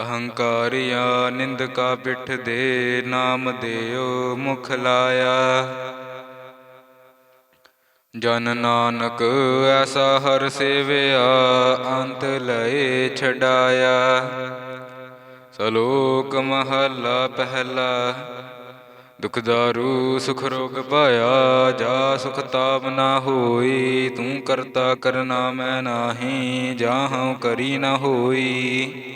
ਅਹੰਕਾਰੀਆ ਨਿੰਦਕਾ ਪਿੱਠ ਦੇ ਨਾਮ ਦਿਓ ਮੁਖ ਲਾਇਆ। ਜਨ ਨਾਨਕ ਐਸਾ ਹਰ ਸੇਵਿਆ ਅੰਤ ਲਏ ਛਡਾਇਆ। ਸਲੋਕ ਮਹਲਾ ਪਹਿਲਾ ਦੁਖਦਾਰੂ ਸੁਖ ਰੋਗ ਪਾਇਆ ਜਾ ਸੁਖ ਤਾਪ ਨਾ ਹੋਈ, ਤੂੰ ਕਰਤਾ ਕਰਨਾ ਮੈਂ ਨਾਹੀ, ਜਾਹਉ ਕਰੀ ਨਾ ਹੋਈ।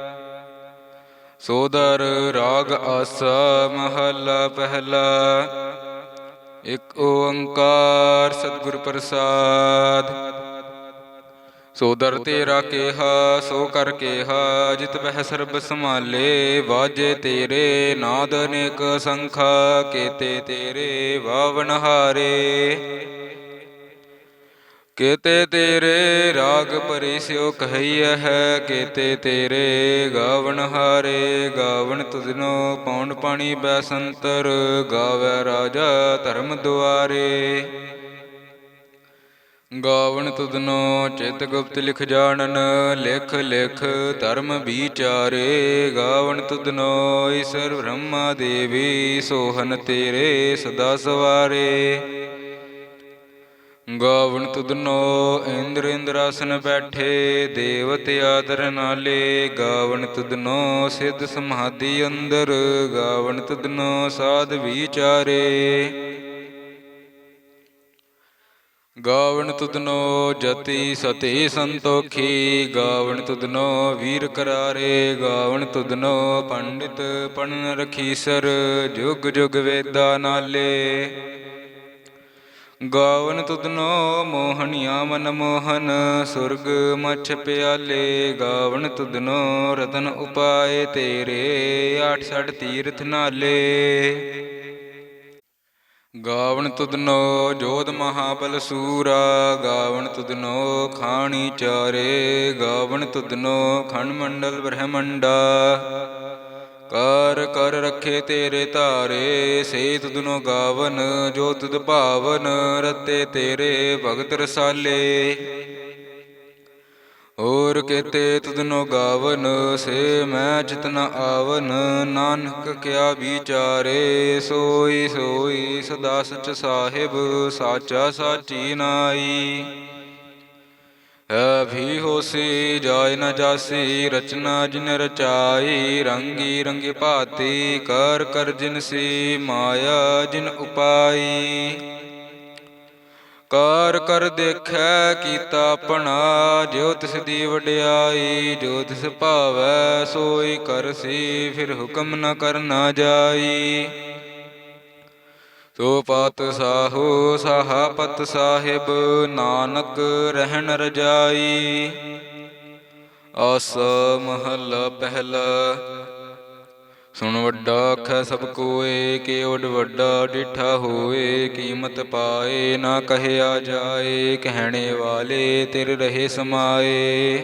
ਸੋਦਰ ਰਾਗ ਆਸਾ ਮਹੱਲਾ ਪਹਿਲਾ। ਇਕ ਓੰਕਾਰ ਸਤਿਗੁਰ ਪ੍ਰਸਾਦ। ਸੋਦਰ ਤੇਰਾ ਕੇਹਾ, ਸੋ ਕਰ ਕੇਹਾ, ਜਿਤ ਬਹਿ ਸਰਬ ਸੰਭਾਲੇ, ਵਾਜੇ ਤੇਰੇ ਨਾਦ ਅਨੇਕ ਸੰਖਾ, ਕੇਤੇ ਤੇਰੇ ਵਾਵਨ ਹਾਰੇ। ਕੇਤੇ ਤੇਰੇ ਰਾਗ ਪਰਿਸਿਓ ਕਹਈਐ ਹੈ, ਕੇਤੇ ਤੇਰੇ ਗਾਵਣ ਹਾਰੇ ਗਾਵਣ ਤੁਧਨੋ ਪੌਣ ਪਾਣੀ ਬੈਸੰਤਰ, ਗਾਵੇ ਰਾਜਾ ਧਰਮ ਦੁਆਰੇ। ਗਾਵਣ ਤੁਧਨੋ ਚਿਤ ਗੁਪਤ ਲਿਖ ਜਾਣਨ, ਲਿਖ ਲਿਖ ਧਰਮ ਵਿਚਾਰੇ। ਗਾਵਣ ਤੁਧਨੋ ਈਸ਼ਰ ਬ੍ਰਹਮਾ ਦੇਵੀ, ਸੋਹਨ ਤੇਰੇ ਸਦਾ ਸਵਾਰੇ। ਗਾਵਣ ਤੁਧਨੋ ਇੰਦਰ ਇੰਦਰਾਸਨ ਬੈਠੇ, ਦੇਵਤ ਆਦਰ ਨਾਲੇ। ਗਾਵਣ ਤੁਧਨੋ ਸਿੱਧ ਸਮਾਧੀ ਅੰਦਰ ਗਾਵਣ ਤੁਧਨੋ ਸਾਧ ਵਿਚਾਰੇ। ਗਾਵਣ ਤੁਧਨੋ ਜਤੀ ਸਤੀ ਸੰਤੋਖੀ ਗਾਵਣ ਤੁਧਨੋ ਵੀਰ ਕਰਾਰੇ। ਗਾਵਣ ਤੁਧਨੋ ਪੰਡਿਤ ਪੜਨ ਰਖੀਸਰ, ਜੁਗ ਜੁਗ ਵੇਦਾ ਨਾਲੇ। ਗਾਵਨ ਤੁਧਨੋ ਮੋਹਣਿਆ ਮਨ ਮੋਹਨ, ਸੁਰਗ ਮਛ ਪਿਆਲੇ, ਗਾਵਨ ਤੁਧਨੋ ਰਤਨ ਉਪਾਏ ਤੇਰੇ, ਆਠ ਸੜ ਤੀਰਥ ਨਾਲੇ। ਗਾਵਨ ਤੁਧਨੋ ਜੋਧ ਮਹਾਬਲ ਸੂਰਾ, ਗਾਵਨ ਤੁਧਨੋ ਖਾਣੀ ਚਾਰੇ, ਗਾਵਨ ਤੁਧਨੋ ਖੰਡ ਮੰਡਲ ਬ੍ਰਹਮੰਡਾ। ਕਰ ਕਰ ਰੱਖੇ ਤੇਰੇ ਧਾਰੇ ਸੇ ਤੁਧਨੋ ਗਾਵਨ, ਜੋ ਤੁਧ ਭਾਵਨ ਰਤੇ ਤੇਰੇ ਭਗਤ ਰਸਾਲੇ। ਹੋਰ ਕੇਤੇ ਤੁਧਨੋ ਗਾਵਨ, ਸੇ ਮੈਂ ਜਿਤਨ ਆਵਨ, ਨਾਨਕ ਕਿਆ ਵਿਚਾਰੇ, ਸੋਈ ਸੋਈ ਸਦਾ ਸਚ ਸਾਹਿਬ, ਸਾਚਾ ਸਾਚੀ ਨਾਈ। ਹੈ ਵੀ ਹੋਸੀ ਜਾਇ ਨ ਜਾਸੀ, ਰਚਨਾ ਜਿਨ ਰਚਾਈ, ਰੰਗੀ ਰੰਗੀ ਭਾਤੀ, ਕਰ ਕਰ ਜਿਨ ਸੀ, ਮਾਇਆ ਜਿਨ ਉਪਾਈ। ਕਰ ਕਰ ਦੇਖੈ, ਕੀਤਾ ਆਪਣਾ, ਜਿਉ ਤਿਸ ਦੀ ਵਡਿਆਈ ਜੋ ਤਿਸ ਭਾਵੈ, ਸੋਈ ਕਰਸੀ ਫਿਰ ਹੁਕਮ ਨ ਕਰਨਾ ਜਾਈ। ਸੋ ਪਤ ਸਾਹੋ ਸਾਹਾਪਤ ਸਾਹਿਬ ਨਾਨਕ ਰਹਿਣ ਰਜਾਈ। ਆਸ ਮਹੱਲਾ ਪਹਿਲਾ। ਸੁਣ ਵੱਡਾ ਆਖੈ ਸਭ ਕੋਏ, ਕਿ ਉਡ ਵੱਡਾ ਡਿਠਾ ਹੋਏ, ਕੀਮਤ ਪਾਏ ਨਾ ਕਹਿਆ ਜਾਏ, ਕਹਿਣੇ ਵਾਲੇ ਤੇਰੇ ਰਹੇ ਸਮਾਏ।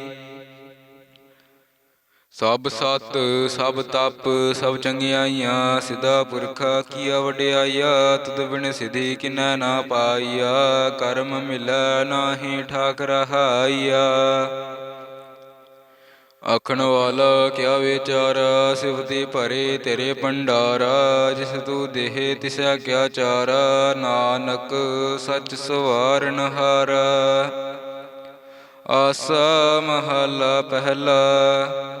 ਸਭ ਸਤ, ਸਭ ਤਪ, ਸਭ ਚੰਗਿਆਈਆਂ ਸਿਧਾ ਪੁਰਖਾ ਕੀਆ ਵਡਿਆਈਆ ਤੁਧ ਬਿਨ ਸਿਧੀ ਕਿਨੈ ਨਾ ਪਾਈਆ ਕਰਮ ਮਿਲੈ ਨਾਹੀ ਠਾਕ ਰਹਾਈਆ ਆਖਣ ਵਾਲਾ ਕਿਆ ਵਿਚਾਰਾ ਸਿਵਤੀ ਭਰੇ ਤੇਰੇ ਭੰਡਾਰਾ, ਜਿਸ ਤੂੰ ਦੇਹ ਤਿਸਾ ਕਿਆ ਚਾਰਾ, ਨਾਨਕ ਸੱਚ ਸਵਾਰਨ ਹਾਰਾ ਆਸਾ ਮਹਲਾ ਪਹਿਲਾ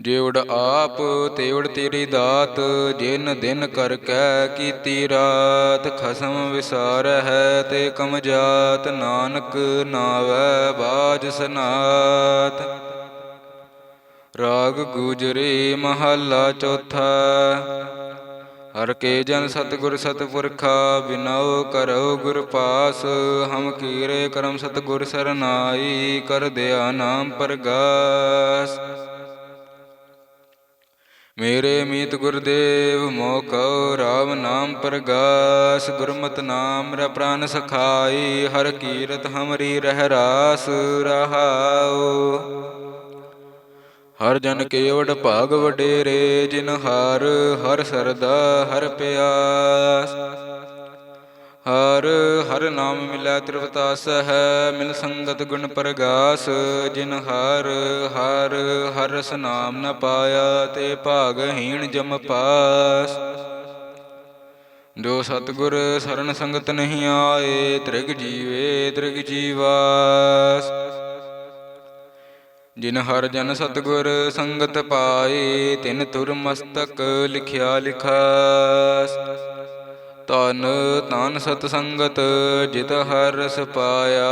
ਜਿਵੜ ਆਪ ਤੇਵੜ ਤੇਰੀ ਦਾਤ, ਜਿਨ ਦਿਨ ਕਰ ਕੈ ਕੀਤੀ ਰਾਤ, ਖਸਮ ਵਿਸਾਰ ਹੈ ਤੇ ਕਮ ਜਾਤ, ਨਾਨਕ ਨਾਵੈ ਬਾਜ ਸਨਾਤ। ਰਾਗ ਗੁਜਰੀ ਮਹੱਲਾ ਚੌਥਾ, ਹਰ ਕੇ ਜਨ ਸਤਿਗੁਰ ਸਤਪੁਰਖਾ, ਬਿਨਉ ਕਰੋ ਗੁਰ ਪਾਸ, ਹਮ ਕੀਰੇ ਕਰਮ ਸਤਿਗੁਰ ਸਰਨਾਈ, ਕਰ ਦਿਆ ਨਾਮ ਪਰਗਾਸ। ਮੇਰੇ ਮੀਤ ਗੁਰਦੇਵ ਮੋਕਉ ਰਾਮ ਨਾਮ ਪਰਗਾਸ, ਗੁਰਮਤਿ ਨਾਮ ਰ ਪ੍ਰਾਨ ਸਖਾਈ, ਹਰ ਕੀਰਤ ਹਮਰੀ ਰਹਿ ਰਾਸ ਰਹਾਉ। ਹਰ ਜਨ ਕੇਵੜ ਭਾਗ ਵਡੇਰੇ, ਜਿਨ ਹਰ ਹਰ ਸਰਦਾ, ਹਰ ਪਿਆਸ। ਹਰ ਹਰ ਨਾਮ ਮਿਲੈ ਤ੍ਰਿਵਤਾਸ ਹੈ ਮਿਲ ਸੰਗਤ ਗੁਣ ਪ੍ਰਗਾਸ, ਜਿਨ ਹਰ ਹਰ ਹਰ ਰਸ ਨਾਮ ਨ ਪਾਇਆ, ਤੇ ਭਾਗਹੀਣ ਜਮ ਪਾਸ। ਜੋ ਸਤਿਗੁਰ ਸਰਨ ਸੰਗਤ ਨਹੀਂ ਆਏ, ਤ੍ਰਿਗ ਜੀਵੇ ਤ੍ਰਿਗ ਜੀਵਾਸ। ਜਿਨ ਹਰ ਜਨ ਸਤਿਗੁਰ ਸੰਗਤ ਪਾਏ, ਤਿਨ ਤੁਰ ਮਸਤਕ ਲਿਖਿਆ ਲਿਖਾਸ। ਤਨ ਤਨ ਸਤ ਸੰਗਤ ਜਿਤ ਹਰ ਰਸ ਪਾਇਆ,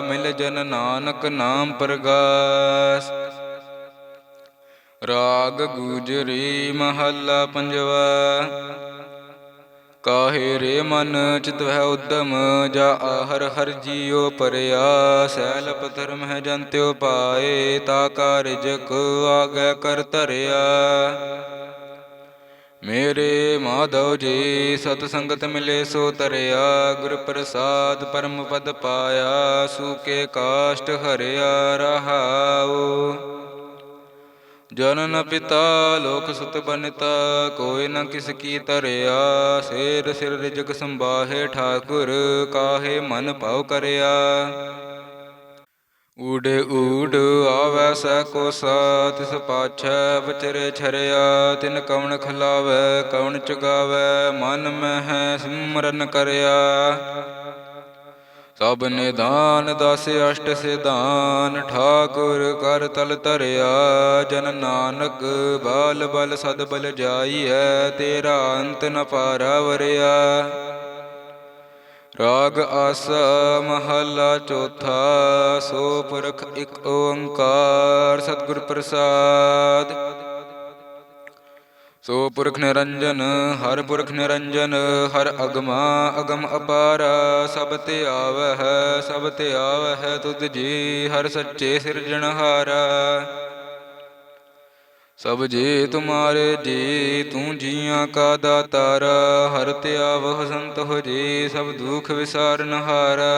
ਮਿਲ ਜਨ ਨਾਨਕ ਨਾਮ ਪ੍ਰਗਾਸ। ਰਾਗ ਗੁਜਰੀ ਮਹੱਲਾ ਪੰਜਵਾ, ਕਾਹੇ ਰੇ ਮਨ ਚਿਤ ਹੈ ਉਦਮ, ਜਾ ਆਹਰ ਹਰ ਜੀਉ ਪਰਿਆ, ਸੈਲ ਪਥਰ ਮਹਿ ਜੰਤਿਉ ਪਾਏ, ਤਾ ਕਾਰਜ ਕੋ ਆਗੇ ਕਰ ਧਰਿਆ। ਮੇਰੇ ਮਾਧਵ ਜੀ, ਸਤ ਸੰਗਤ ਮਿਲੇ ਸੋ ਤਰਿਆ, ਗੁਰ ਪ੍ਰਸਾਦ ਪਰਮ ਪਦ ਪਾਇਆ ਸੂਕੇ ਕਾਸ਼ਟ ਹਰਿਆ ਰਹਾਉ। ਜਨਨ ਪਿਤਾ, ਲੋਕ ਸੁਤ ਬਨਤਾ, ਕੋਈ ਨ ਕਿਸ ਕੀ ਤਰਿਆ, ਸੇਰ ਸਿਰ ਰਿਜਕ ਸੰਬਾਹੇ ਠਾਕੁਰ, ਕਾਹੇ ਮਨ ਭਾਉ ਕਰਿਆ। ਊੜੇ ਊੜ ਆਵੈ ਸੈ ਕੋ ਸਾ ਤਿਸ ਪਾਛੈ ਬਚਰੇ ਛਰਿਆ, ਤਿਨ ਕਵਣ ਖਲਾਵੈ, ਕਵਣ ਚੁਗਾਵੈ, ਮਨ ਮਹਿ ਸਿਮਰਨ ਕਰਿਆ। ਸਭ ਨਿਦਾਨ ਦਸ ਅਸ਼ਟ ਸਿਧਾਨ, ਠਾਕੁਰ ਕਰ ਤਲ ਧਰਿਆ। ਜਨ ਨਾਨਕ ਬਾਲ ਬਲ ਸਦ ਬਲ ਜਾਈਐ, ਤੇਰਾ ਅੰਤ ਨ ਪਾਰਾ ਵਰਿਆ। ਰਾਗ ਆਸ ਮਹਲਾ ਚੌਥਾ ਸੋ ਪੁਰਖ ਇੱਕ ਓੰਕਾਰ, ਸਤਿਗੁਰ ਪ੍ਰਸਾਦ। ਸੋ ਪੁਰਖ ਨਿਰੰਜਨ, ਹਰ ਪੁਰਖ ਨਿਰੰਜਨ, ਹਰ ਅਗਮਾ ਅਗਮ ਅਪਾਰ, ਸਭ ਤੇ ਆਵਹਿ, ਸਭ ਤੇ ਆਵਹਿ ਤੁਧ ਜੀ, ਹਰ ਸੱਚੇ ਸਿਰਜਣਹਾਰਾ ਸਭ ਜੇ ਤੁਮਾਰੇ ਜੀ, ਤੂੰ ਜੀਆਂ ਕਾ ਦਾਤਾਰ, ਹਰ ਤਿਆ ਆਵਹ ਸੰਤ ਹੋ ਜੀ, ਸਭ ਦੁਖ ਵਿਸਾਰਨ ਹਾਰਾ।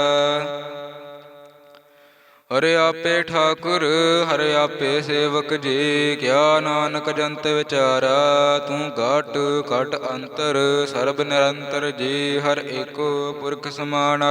ਹਰਿ ਆਪੇ ਠਾਕੁਰ, ਹਰਿ ਆਪੇ ਸੇਵਕ ਜੀ, ਕਿਆ ਨਾਨਕ ਜੰਤ ਵਿਚਾਰਾ, ਤੂੰ ਘਟ ਘਟ ਅੰਤਰ, ਸਰਬ ਨਿਰੰਤਰ ਜੀ, ਹਰ ਏਕੋ ਪੁਰਖ ਸਮਾਣਾ।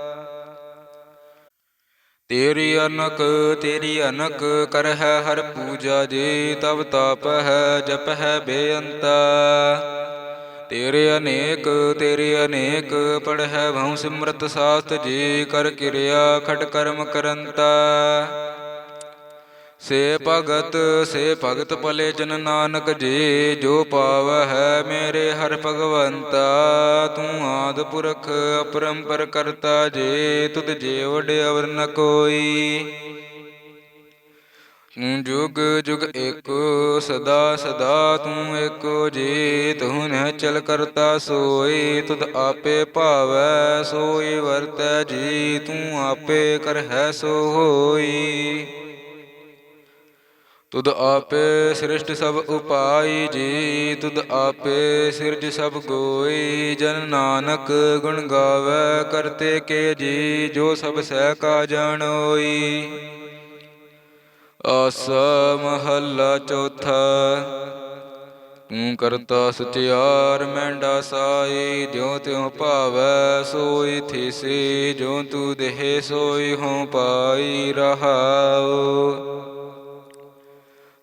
ਤੇਰੀ ਅਨਕ ਤੇਰੀ ਅਨਕ ਕਰਹਿ ਹਰ ਪੂਜਾ ਜੀ ਤਬ ਤਾਪ ਹੈ, ਜਪ ਹੈ ਬੇਅੰਤਾ। ਤੇਰੇ ਅਨੇਕ ਤੇਰੇ ਅਨੇਕ ਪੜਹਿ ਭਉ ਸਿਮਰਤ ਸਾਸਤ ਜੀ, ਕਰ ਕਿਰਿਆ ਖਟ ਕਰਮ ਕਰੰਤਾ। ਸੇ ਭਗਤ ਸੇ ਭਗਤ ਭਲੇ ਜਨ ਨਾਨਕ ਜੀ, ਜੋ ਪਾਵਹਿ ਮੇਰੇ ਹਰ ਭਗਵੰਤਾ, ਤੂੰ ਆਦ ਪੁਰਖ ਅਪਰੰਪਰ ਕਰਤਾ ਜੇ, ਤੁਧ ਜੇ ਵਡੇ ਅਵਰ ਨ ਕੋਈ। ਤੂੰ ਜੁਗ ਜੁਗ ਏਕੋ ਸਦਾ ਸਦਾ ਤੂੰ ਏਕੋ ਜੀ ਤੂੰ ਨਹਿ ਚਲ ਕਰਤਾ ਸੋਈ, ਤੁਧ ਆਪੇ ਭਾਵੈ ਸੋਈ ਵਰਤੈ ਜੀ, ਤੂੰ ਆਪੇ ਕਰਹਿ ਸੋ ਹੋਈ। ਤੁਧ ਆਪੇ ਸ੍ਰਿਸ਼ਟ ਸਭ ਉਪਾਈ ਜੀ, ਤੁਧ ਆਪੇ ਸਿਰਜ ਸਭ ਗੋਈ, ਜਨ ਨਾਨਕ ਗੁਣ ਗਾਵੇ ਕਰਤੇ ਕੇ ਜੀ, ਜੋ ਸਭ ਸਹਿ ਕਾ ਜਾਣੋਈ ਆਸ ਮਹੱਲਾ ਚੌਥਾ, ਤੂੰ ਕਰਤਾ ਸਚਿਆਰ ਮੈਂਡਾ ਸਾਈ, ਜਿਉ ਤਿਉ ਭਾਵੈ ਸੋਈ ਥੀਸੀ ਜੋ ਤੂ ਦੇਹ ਸੋਈ ਹਉ ਪਾਈ ਰਹਾਉ।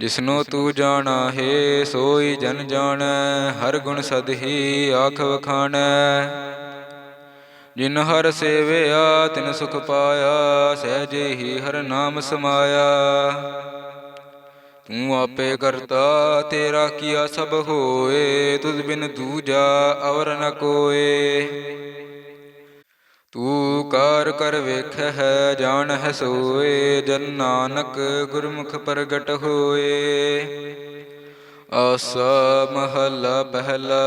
ਜਿਸਨੂੰ ਤੂੰ ਜਾਣਾ, ਹੈ ਸੋਈ ਜਨ ਜਾਣੈ, ਹਰ ਗੁਣ ਸਦ ਹੀ ਆਖ ਵਖਾਣੈ। ਜਿਨ ਹਰ ਸੇਵਿਆ, ਤਿਨ ਸੁਖ ਪਾਇਆ, ਸਹਿਜੇ ਹੀ ਹਰ ਨਾਮ ਸਮਾਇਆ। ਤੂੰ ਆਪੇ ਕਰਤਾ, ਤੇਰਾ ਕੀਆ ਸਭ ਹੋਏ, ਤੁਧ ਬਿਨ ਦੂਜਾ ਅਵਰ ਨ ਕੋਏ। ਤੂੰ ਕਾਰ ਕਰ ਵੇਖੈ ਜਾਣ ਹੈ ਸੋਏ, ਜਨ ਨਾਨਕ ਗੁਰਮੁਖ ਪ੍ਰਗਟ ਹੋਏ। ਆਸਾ ਮਹੱਲਾ ਪਹਿਲਾ,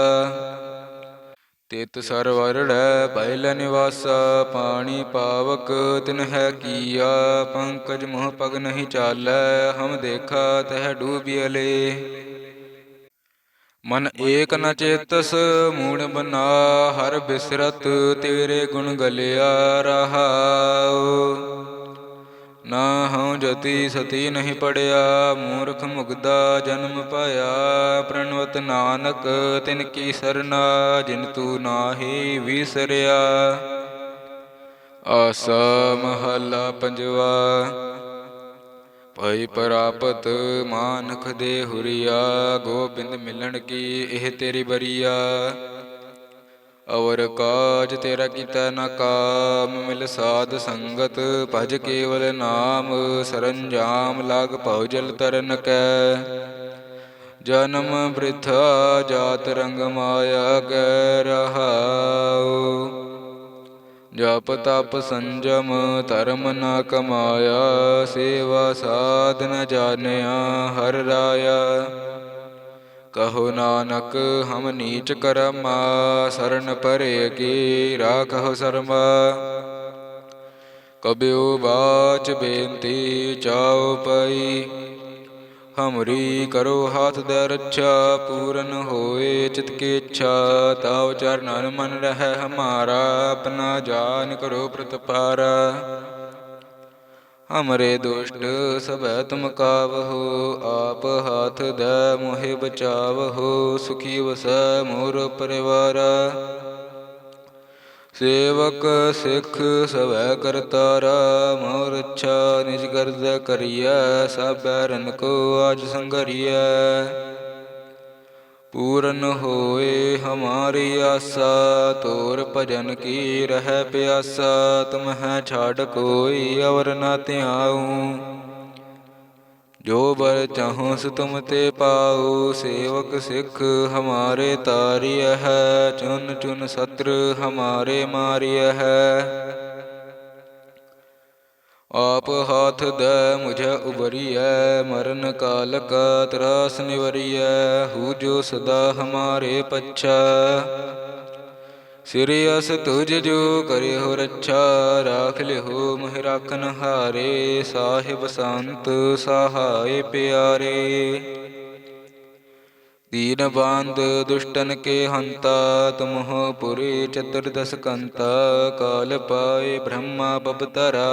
ਤਿਤ ਸਰਵਰੜੈ ਪਹਿਲ ਨਿਵਾਸਾ, ਪਾਣੀ ਪਾਵਕ ਤਿਨ ਹੈ ਕੀਆ, ਪੰਕਜ ਮੋਹ ਪਗ ਨਹੀਂ ਚਾਲੈ, ਹਮ ਦੇਖਾ ਤਹ ਡੂਬਿਅਲੇ ਮਨ ਏਕ ਨ ਚੇਤਸ, ਮੂੜ ਬਨਾ, ਹਰ ਬਿਸਰਤ ਤੇਰੇ ਗੁਣ ਗਲਿਆ ਰਹਾਉ। ਨਾ ਹਉ ਜਤੀ ਸਤੀ ਨਹੀਂ ਪੜਿਆ, ਮੂਰਖ ਮੁਗਦਾ ਜਨਮ ਪਾਇਆ। ਪ੍ਰਣਵਤ ਨਾਨਕ, ਤਿਨ ਕੀ ਸਰਨਾ, ਜਿਨ ਤੂ ਨਾਹੀ ਵਿਸਰਿਆ। ਆਸਾ ਮਹੱਲਾ ਪੰਜਵਾ ਭਈ ਪ੍ਰਾਪਤ ਮਾਨਖ ਦੇ ਹੁਰੀਆ, ਗੋਬਿੰਦ ਮਿਲਣ ਕੀ ਇਹ ਤੇਰੀ ਬਰੀਆ? ਔਰ ਕਾਜ ਤੇਰਾ ਕੀਤਾ ਨਾ ਕਾਮ, ਮਿਲ ਸਾਧ ਸੰਗਤ ਭਜ ਕੇਵਲ ਨਾਮ, ਸਰੰਜਾਮ ਲਾਗ ਭਉ ਜਲ ਤਰਨ ਕੈ। ਜਨਮ ਬ੍ਰਿਥਾ ਜਾਤ ਰੰਗ ਮਾਇਆ ਕੈ ਰਹਾਉ। ਜਪ ਤਪ ਸੰਜਮ ਧਰਮ ਨ ਕਮਾਇਆ, ਸੇਵਾ ਸਾਧਨ ਜਾਣਿਆ, ਹਰ ਰਾਇਆ। ਕਹੋ ਨਾਨਕ, ਹਮ ਨੀਚ ਕਰਮਾ, ਸਰਨ ਪਰੇ ਕੀ ਰਾਖਹੁ ਸਰਮਾ। ਕਬਿਉ ਬਾਚ ਬੇਨਤੀ ਚਾਉ ਪਈ ਹਮਰੀ ਕਰੋ ਹਾਥ ਦੇ ਰੱਛਾ, ਪੂਰਨ ਹੋਏ ਚਿਤ ਕੀ ਇੱਛਾ ਤਾਵ ਚਰਨਨ ਮਨ ਰਹਿ ਹਮਾਰਾ, ਆਪਣਾ ਜਾਨ ਕਰੋ ਪ੍ਰਤਪਾਰਾ। ਹਮਰੇ ਦੁਸ਼ਟ ਸਭੈ ਤੁਮ ਕਾਵਹੋ, ਆਪ ਹਾਥ ਦੇ ਮੋਹਿ ਬਚਾਵਹੋ, ਸੁਖੀ ਵਸੈ ਮੋਰ ਪਰਿਵਾਰਾ। ਸੇਵਕ ਸਿੱਖ ਸਵੈ ਕਰਤਾਰਾ ਮੋਰ ਅੱਛਾ ਨਿਜ ਕਰਜ਼ ਕਰੀਐ, ਸਭੈ ਰਨ ਕੋ ਆਜ ਸੰਗਰੀਐ ਪੂਰਨ ਹੋਏ ਹਮਾਰੀ ਆਸਾ, ਤੋਰ ਭਜਨ ਕੀ ਰਹਿ ਪਿਆਸਾ, ਤੁਮਹਿ ਛਾੜ ਕੋਈ ਅਵਰ ਨਾ ਧਿਆਉ। ਜੋ ਬਰ ਚਾਹੋ ਸੋ ਤੁਮ ਤੇ ਪਾਉ ਸੇਵਕ ਸਿੱਖ ਹਮਾਰੇ ਤਾਰਿਯ ਹੈ, ਚੁਨ ਚੁਨ ਸਤਰ ਹਮਾਰੇ ਮਾਰਿਯ ਹੈ। ਆਪ ਹਾਥ ਦੇ ਮੁਝੇ ਉਬਰੀਐ ਮਰਨ ਕਾਲ ਕਾ ਤਰਾਸ ਨਿਵਰੀਐ, ਹੂ ਜੋ ਸਦਾ ਹਮਾਰੇ ਪੱਛਾ। ਸਿਰ ਅਸ ਤੁਜ ਜੋ ਕਰਿਓ ਰੱਛਾ, ਰਾਖ ਲਿਓ ਮਹਿ ਰਾਖਨ ਹਾਰੇ, ਸਾਹਿਬ ਸੰਤ ਸਹਾਇ ਪਿਆਰੇ। ਦੀਨ ਬਾਂਧ ਦੁਸ਼ਟਨ ਕੇ ਹੰਤਾ, ਤੁਮਹੁ ਪੁਰੀ ਚਤੁਰਦਸ ਕੰਤਾ, ਕਾਲ ਪਾਏ ਬ੍ਰਹਮਾ ਬਬਤਰਾ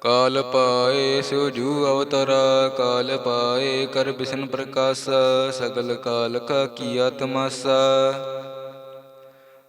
ਕਾਲ ਪਾਏ ਸਿਉ ਅਵਤਰਾ, ਕਾਲ ਪਾਏ ਕਰ ਬਿਸ਼ਨ ਪ੍ਰਕਾਸ਼, ਸਗਲ ਕਾਲ ਕਾ ਕੀਆ ਤਮਾਸਾ।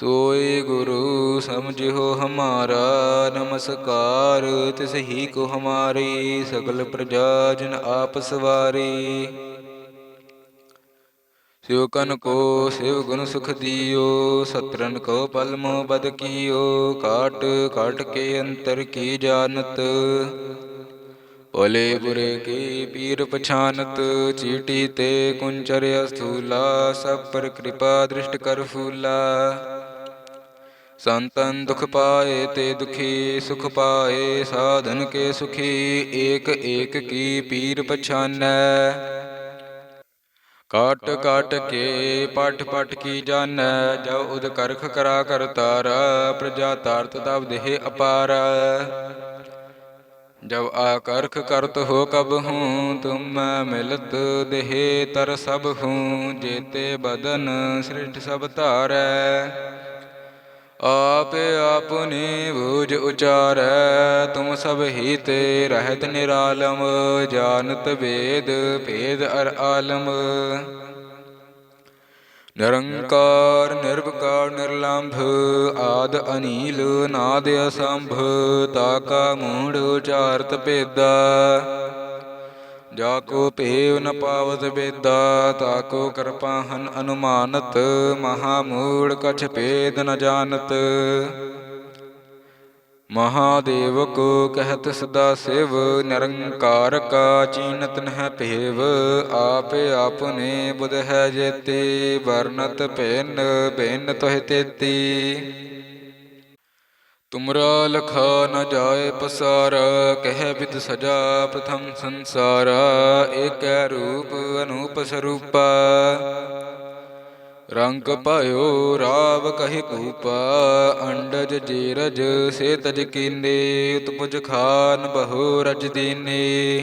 ਸੋਈ ਗੁਰੂ ਸਮਝਿਓ ਹਮਾਰਾ, ਨਮਸਕਾਰ, ਤਿਸ ਹੀ ਕੋ ਹਮਾਰੀ, ਸਗਲ ਪ੍ਰਜਾ ਜਨ ਆਪ ਸਵਾਰੀ। ਸਿਵ ਕਨ ਕੋ ਸਿਵ ਗੁਣ ਸੁਖ ਦਿਓ ਸਤਰਨ ਕੋ ਪਲ ਮੋ ਬਦ ਕੀਓ, ਕਾਟ ਕਾਟ ਕੇ ਅੰਤਰ ਕੀ ਜਾਣਤ। ਭੋਲੇ ਬੁਰੇ ਕੀ ਪੀਰ ਪਛਾਨਤ, ਚੀਟੀ ਤੇ ਕੁੰਚਰ ਅਸਥੂਲਾ ਸਭ ਪਰ ਕਿਰਪਾ ਦ੍ਰਿਸ਼ਟ ਕਰ ਫੂਲਾ। ਸੰਤਨ ਦੁਖ ਪਾਏ ਤੇ ਦੁਖੀ, ਸੁਖ ਪਾਏ, ਸਾਧਨ ਕੇ ਸੁਖੀ, ਏਕ ਏਕ ਕੀ ਪੀਰ ਪਛਾਨੈ। ਕਾਟ ਕਾਟ ਕੇ ਪਟ ਪਟ ਕੀ ਜਾਣੈ ਜਬ ਉਦ ਕਰਖ ਕਰਾ ਕਰਤਾਰ ਪ੍ਰਜਾ ਤਾਰਤ ਤਬ ਦੇਹ ਅਪਾਰ। ਜਬ ਆਕਰਖ ਕਰਤ ਹੋ ਕਬ ਹੂੰ, ਤੁਮ ਮਿਲਤ ਦੇਹ ਤਰ ਸਭ ਹੂੰ, ਜੇਤੇ ਬਦਨ ਸ੍ਰਿਸ਼ਟ ਸਭ ਧਾਰੈ। ਆਪ ਆਪਨੇ ਬੂਝ ਉਚਾਰੈ, ਤੁਮ ਸਭ ਹੀ ਤੇ ਰਹਿਤ ਨਿਰਾਲਮ, ਜਾਣਤ ਵੇਦ ਭੇਦ ਅਰ ਆਲਮ। ਨਿਰੰਕਾਰ, ਨਿਰਵਕਾਰ, ਨਿਰਲੰਭ, ਆਦ ਅਨੀਲ, ਨਾਦ ਅਸੰਭ ਤਾਕਾ ਮੂੜ ਉਚਾਰਤ ਭੇਦਾ। ਜਾ ਕੋ ਭੇਵ ਨ ਪਾਵਤ ਬੇਦਾ ਤਾਕੋ ਕਿਰਪਾ ਹਨ ਅਨੁਮਾਨਤ, ਮਹਾ ਮੂੜ ਕਛ ਭੇਦ ਨ ਜਾਣਤ। ਮਹਾਦੇਵ ਕੋ ਕਹਿਤ ਸਦਾ ਸਿਵ, ਨਿਰੰਕਾਰ ਕਾ ਚੀਨਤ ਨਹਿ ਭੇਵ, ਆਪੇ ਆਪਨੇ ਬੁਧ ਹੈ ਜੇਤੀ, ਵਰਨਤ ਭਿੰਨ ਭਿੰਨ ਤੋਹਿ ਤੇਤੀ। ਤੁਮਰਾ ਲਖਾ ਨ ਜਾਏ ਪਸਾਰ, ਕਹਿ ਬਿਦ ਸਜਾ ਪ੍ਰਥਮ ਸੰਸਾਰ, ਏਕੈ ਰੂਪ ਅਨੂਪ ਸਰੂਪਾ। ਰੰਗ ਭਇਓ ਰਾਵ ਕਹਿ ਕੂਪਾ, ਅੰਡਜ ਜੀਰਜ ਸੇ ਤਜ ਕੀਨੇ ਉਤਪੁਜ ਖਾਨ ਬਹੁ ਰਜ ਦੀਨੇ।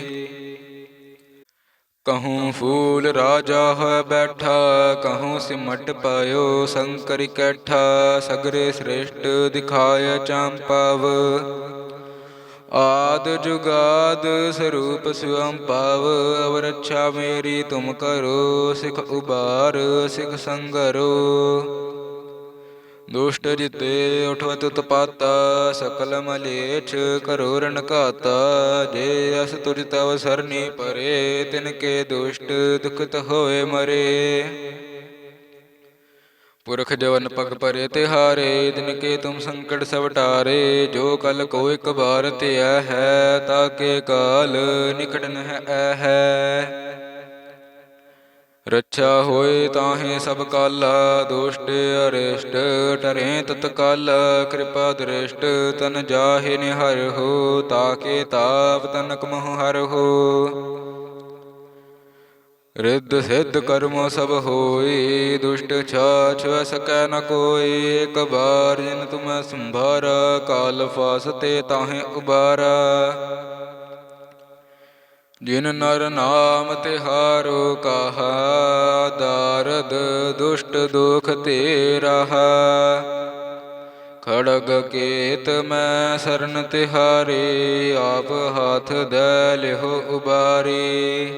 ਕਹੂੰ ਫੂਲ ਰਾਜਾ ਹੈ ਬੈਠਾ ਕਹੂੰ ਸਿਮਟ ਪਾਇਓ ਸੰਕਰ ਕੈਠਾ ਸਗਰੇ ਸ੍ਰੇਸ਼ਟ ਦਿਖਾਇ ਚੰਪਾਵ ਆਦ ਜੁਗਾਦ ਸਰੂਪ ਸੁਅੰ ਪਾਵ ਅਵਰ ਅੱਛਾ ਮੇਰੀ ਤੁਮ ਕਰੋ ਸਿਖ ਉਬਾਰ ਸਿਖ ਸੰਗਰੋ ਦੁਸ਼ਟ ਜਿਤੇ ਉਠਵਤ ਤਪਾਤਾ, ਸਕਲ ਮਲੇਛ ਕਰੋ ਰਣ ਘਾਤਾ ਜੇ ਅਸ ਤੁਜ ਤਵ ਸਰਨੀ ਪਰੇ, ਤਿਨ ਕੇ ਦੁਸ਼ਟ ਦੁਖਤ ਹੋਏ ਮਰੇ। ਪੁਰਖ ਜਵਨ ਪਗ ਪਰੇ ਤਿਹਾਰੇ, ਦਿਨ ਕੇ ਤੁਮ ਸੰਕਟ ਸਭ ਟਾਰੇ। ਜੋ ਕਲ ਕੋ ਇਕ ਬਾਰ ਧਿਆ ਹੈ ਤਾਕੇ ਕਾਲ ਨਿਕਟ ਐ ਹੈ। ਰੱਛਾ ਹੋਏ ਤਾਹੇ ਸਭ ਕਾਲਾ, ਦੁਸ਼ਟ ਅਰਿਸ਼ਟ ਟਰੇ ਤਤਕਾਲ, ਕਿਰਪਾ ਦ੍ਰਿਸ਼ਟ ਤਨ ਜਾਹੇ ਨਿਹਰ ਹੋ, ਤਾਕੇ ਤਾਪ ਤਨਕ ਮਹੁ ਹਰ ਹੋ। ਰਿੱਧ ਸਿੱਧ ਕਰਮ ਸਭ ਹੋਈ ਦੁਸ਼ਟ ਛਾਛ ਸਕੈ ਨ ਕੋਈ ਇੱਕ ਬਾਰ ਜਿਨ ਤੁਮੈ ਸੰਭਾਰਾ, ਕਾਲ ਫਾਸਤੇ ਤਾਹੇ ਉਬਾਰਾ। ਜਿਨ ਨਰ ਨਾਮ ਤਿਹਾਰੋ ਕਹਾ, ਦਾਰਦ ਦੁਸ਼ਟ ਦੁਖ ਤੇ ਰਹਾ ਖੜਗ ਕੇਤ ਮੈਂ ਸਰਨ ਤਿਹਾਰੇ, ਆਪ ਹਾਥ ਦੇ ਲਿਹੋ ਉਬਾਰੀ।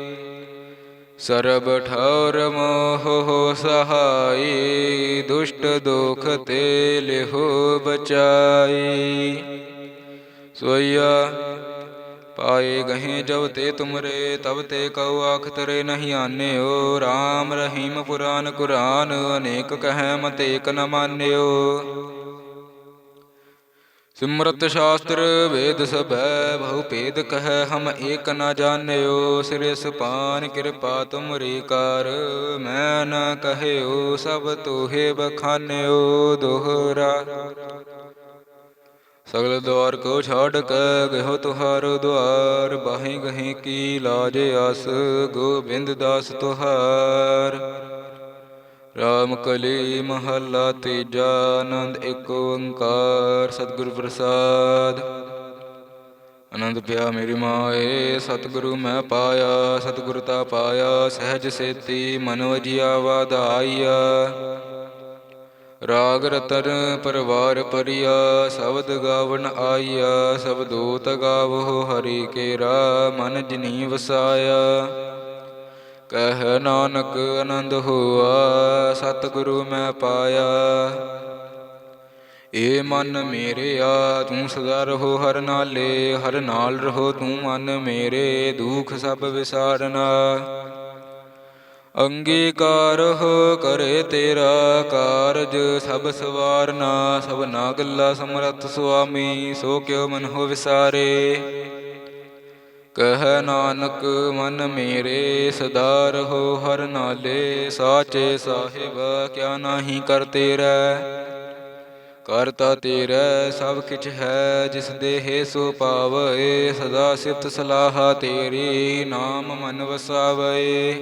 ਸਰਬ ਠੌਰ ਮੋਹ ਸਹਾਈ, ਦੁਸ਼ਟ ਦੁਖ ਤੇ ਲਿਹੋ ਬਚਾਈ। ਸੋਇਆ ਪਾਏ ਗਹੇ ਜਬ ਤੇ ਤੁਮਰੇ, ਤਬ ਤੇ ਕਉ ਆਖਤਰੇ ਨਹੀਂ ਆਨਿਓ। RAM ਰਹੀਮ ਪੁਰਾਨ ਕੁਰਾਨ, ਅਨੇਕ ਕਹੈ ਮਤ ਏਕ ਨ ਮਾਨਿਓ। ਸਿਮਰਤ ਸ਼ਾਸਤਰ ਵੇਦ ਸਭੈ, ਬਹੁ ਭੇਦ ਕਹੈ ਹਮ ਏਕ ਨ ਜਾਣਿਓ। ਸਿਰ ਸੁਪਾਨ ਕਿਰਪਾ ਤੁਮਰੀ ਕਰ, ਮੈਂ ਨ ਕਹਿਓ ਸਭ ਤੋਹੇ ਬਖਾਨਿਓ। ਦੋਹਰਾ ਸਗਲ ਦਵਾਰ ਕੋ ਛਾੜ ਕੇ ਗਇਓ ਤੁਹਾਰ ਦੁਆਰ, ਬਾਹੀ ਗਹੀ ਕੀ ਲਾਜ ਆਸ, ਗੋਬਿੰਦ ਦਾਸ ਤੁਹਾਰ। ਰਾਮ ਕਲੀ ਮਹੱਲਾ ਤੀਜਾ, ਆਨੰਦ ਏਕ ਓੰਕਾਰ, ਸਤਿਗੁਰ ਪ੍ਰਸਾਦ। ਆਨੰਦ ਪਿਆ ਮੇਰੀ ਮਾਏ, ਸਤਿਗੁਰੂ ਮੈਂ ਪਾਇਆ, ਸਤਿਗੁਰ ਤਾ ਪਾਇਆ, ਸਹਿਜ ਸੇਤੀ ਮਨ ਵਜਿਆ ਵਾਧਾਈਆ ਰਾਗ ਰਤਨ ਪਰਵਾਰ ਪਰਿਆ, ਸ਼ਬਦ ਗਾਵਨ ਆਈਆ ਸਬਦੋਤ ਗਾਵੋ ਹਰੀ ਕੇਰਾ, ਮਨ ਜਿਨੀ ਵਸਾਇਆ। ਕਹਿ ਨਾਨਕ ਆਨੰਦ ਹੋਆ, ਸਤਿਗੁਰੂ ਮੈਂ ਪਾਇਆ। ਏ ਮਨ ਮੇਰੇ ਆ, ਤੂੰ ਸਦਾ ਰਹੋ ਹਰ ਨਾਲੇ, ਹਰ ਨਾਲ ਰਹੋ ਤੂੰ ਮਨ ਮੇਰੇ, ਦੁਖ ਸਭ ਵਿਸਾਰਨਾ। ਅੰਗੀਕਾਰ ਹੋ ਕਰੇ ਤੇਰਾ ਕਾਰਜ, ਸਭ ਸਵਾਰਨਾ, ਸਭ ਨਾ ਗੱਲਾ ਸਮਰੱਥ ਸੁਆਮੀ, ਸੋ ਕਿਉ ਮਨ ਹੋ ਵਿਸਾਰੇ। ਕਹ ਨਾਨਕ, ਮਨ ਮੇਰੇ ਸਦਾ ਰਹੋ ਹਰ ਨਾਲੇ ਸਾਚੇ ਸਾਹਿਬ, ਕਿਆ ਨਾਹੀ ਕਰ ਤੇਰਾ। ਕਰਤਾ ਤੇਰਾ ਸਭ ਕਿਛ ਹੈ, ਜਿਸ ਦੇਹ ਸੋ ਪਾਵੇ, ਸਦਾ ਸਿਫਤ ਸਲਾਹਾ ਤੇਰੀ, ਨਾਮ ਮਨ ਵਸਾਵੇ।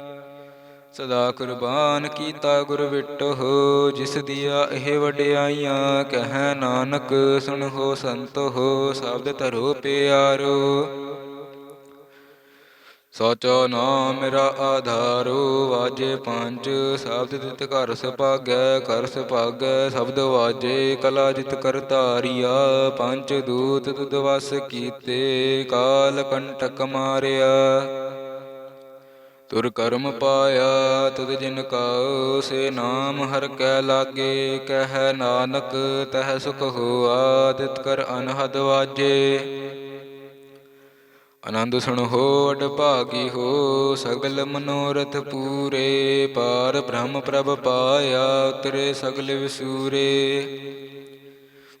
ਸਦਾ ਕੁਰਬਾਨ ਕੀਤਾ ਗੁਰ ਵਿਟੋ, ਜਿਸ ਦੀਆ ਇਹ ਵਡਿਆਈਆਂ, ਕਹਿ ਨਾਨਕ, ਸੁਣੋ ਸੰਤੋ ਸ਼ਬਦ ਧਰੋ ਪਿਆਰੋ। ਸੋਚੋ ਨਾਮ ਮੇਰਾ ਆਧਾਰੋ, ਵਾਜੇ ਪੰਜ, ਸ਼ਬਦ ਤਿਤ ਘਰ ਸੁਭਾਗੈ ਕਰ ਸੁਭਾਗੈ, ਸ਼ਬਦ ਵਾਜੇ, ਕਲਾ ਜਿਤ ਕਰ ਕਰਤਾਰੀਆ ਪੰਜ ਦੂਤ ਤੁਧ ਵਸ ਕੀਤੇ, ਕਾਲ ਕੰਟਕ ਮਾਰਿਆ। ਤੁਰ ਕਰਮ ਪਾਇਆ, ਤੁਧ ਜਿਨ ਕਾਉ ਸੇ ਨਾਮ ਹਰ ਕੈ ਲਾਗੇ, ਕਹਿ ਨਾਨਕ ਤਹ ਸੁਖ ਹੋਆ ਤਿਤ ਕਰ ਅਨਹਦ ਵਾਜੇ। ਆਨੰਦ ਸੁਣੋ ਅਡ ਭਾਗੀ ਹੋ, ਸਗਲ ਮਨੋਰਥ ਪੂਰੇ, ਪਾਰ ਬ੍ਰਹਮ ਪ੍ਰਭ ਪਾਇਆ, ਉਤਰੇ ਸਗਲ ਵਿਸੂਰੇ।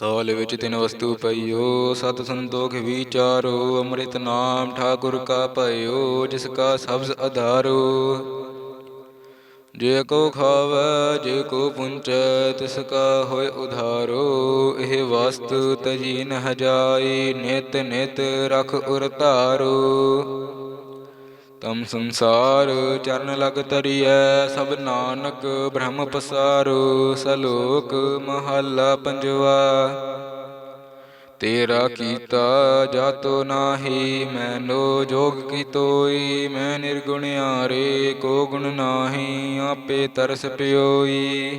ਤੌਲ ਵਿੱਚ ਤਿਨ ਵਸਤੂ ਪਈਓ, ਸਤ ਸੰਤੋਖ ਵਿਚਾਰੋ, ਅੰਮ੍ਰਿਤ ਨਾਮ ਠਾਕੁਰ ਕਾ ਭਇਓ ਜਿਸ ਕਾ ਸਬਜ਼ ਆਧਾਰੋ ਜੇ ਕੋ ਖਾਵੈ, ਜੇ ਕੋ ਪੁੰਚੈ, ਤਿਸ ਕਾ ਹੋਇ ਉਧਾਰੋ। ਇਹ ਵਸਤੂ ਤਜੀਨ ਹਜਾਈ ਜਾਈ ਨਿਤ ਨਿਤ ਰਖ ਉਰ ਤਮ ਸੰਸਾਰ ਚਰਨ ਲਗ ਤਰੀਐ, ਸਭ ਨਾਨਕ ਬ੍ਰਹਮ ਪਸਾਰੋ, ਸਲੋਕ ਮਹੱਲਾ ਪੰਜਵਾ। ਤੇਰਾ ਕੀਤਾ ਜਾਤੋ ਨਾਹੀ, ਮੈਨੋ ਜੋਗ ਕੀ ਤੋਈ ਮੈਂ ਨਿਰਗੁਣ ਆਰੇ, ਕੋ ਗੁਣ ਨਾਹੀ, ਆਪੇ ਤਰਸ ਪਿਓਈ।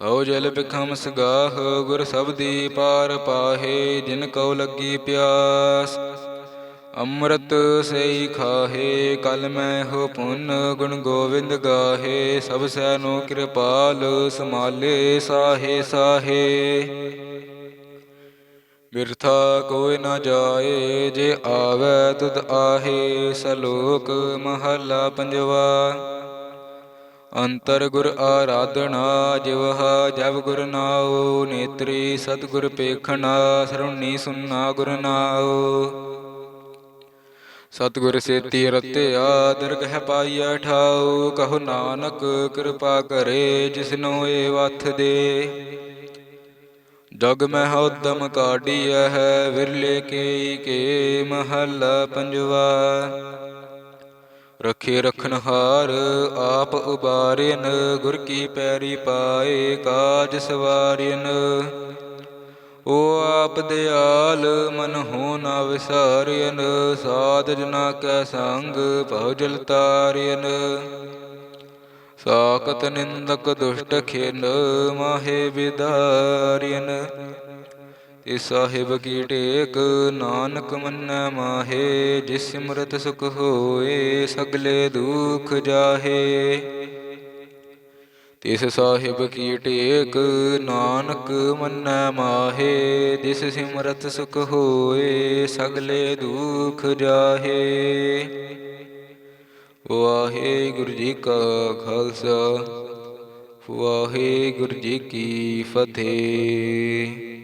ਪਉ ਜਲ ਬਿਖਮ ਸਗਾਹ ਗੁਰ ਸਬਦੀ ਪਾਰ ਪਾਹੇ, ਜਿਨ ਕਉ ਲੱਗੀ ਪਿਆਸ। ਅੰਮ੍ਰਿਤ ਸਈ ਖਾਹੇ, ਕਲ ਮੈਂ ਹੋ ਪੁੰਨ ਗੁਣ ਗੋਵਿੰਦ ਗਾਹੇ, ਸਭ ਸੈਨੋ ਕਿਰਪਾਲ ਸਮਾਲੇ ਸਾਹੇ ਸਾਹੇ। ਬਿਰਥਾ ਕੋਈ ਨਾ ਜਾਏ, ਜੇ ਆਵੈ ਤੁਧ ਆਹੇ, ਸਲੋਕ ਮਹਲਾ ਪੰਜਵਾ। ਅੰਤਰ ਗੁਰ ਆਰਾਧਨਾ ਜਿਵਹਾ ਜਬ ਗੁਰ ਨਾਉ, ਨੇਤਰੀ ਸਤਿਗੁਰ ਪੇਖਣਾ, ਸਰੁਣੀ ਸੁਨਾ ਗੁਰ ਨਾਉ। ਸਤਿਗੁਰ ਸੇਤੀ ਰਤਿਆ, ਦਰਗਹਿ ਪਾਈਐ ਠਾਉ, ਕਹੋ ਨਾਨਕ ਕਿਰਪਾ ਕਰੇ ਜਿਸਨੋ ਏ ਵਥ ਦੇ। ਜਗ ਮਹਿ ਉਦਮ ਕਾਢੀਐ ਹੈ, ਵਿਰਲੇ ਕੇ ਕੇ ਮਹੱਲਾ ਪੰਜਵਾ। ਰਖੇ ਰਖਨਹਾਰ ਆਪ ਉਬਾਰਿਨ, ਗੁਰ ਕੀ ਪੈਰੀ ਪਾਏ, ਕਾਜ ਸਵਾਰਿਨ। ਓ ਆਪ ਦਿਆਲ, ਮਨ ਹੋ ਨਾ ਵਿਸਾਰਿਨ, ਸਾਧ ਜਨਾ ਕੈ ਸੰਗ, ਭਉ ਜਲ ਤਾਰਿਨ। ਸਾਕਤ ਨਿੰਦਕ ਦੁਸ਼ਟ ਖਿਨ, ਮਾਹੇ ਵਿਦਾਰਿਨ। ਤੇ ਸਾਹਿਬ ਕੀ ਟੇਕ, ਨਾਨਕ ਮੰਨੈ ਮਾਹੇ, ਜਿਸ ਸਿਮਰਤ ਸੁਖ ਹੋਏ, ਸਗਲੇ ਦੁਖ ਜਾਹੇ। ਤਿਸ ਸਾਹਿਬ ਕੀ ਟੇਕ, ਨਾਨਕ ਮੰਨੈ ਮਾਹੇ, ਜਿਸ ਸਿਮਰਤ ਸੁਖ ਹੋਏ, ਸਗਲੇ ਦੁਖ ਜਾਹੇ। ਵਾਹਿਗੁਰੂ ਜੀ ਕਾ ਖਾਲਸਾ ਵਾਹਿਗੁਰੂ ਜੀ ਕੀ ਫਤਿਹ।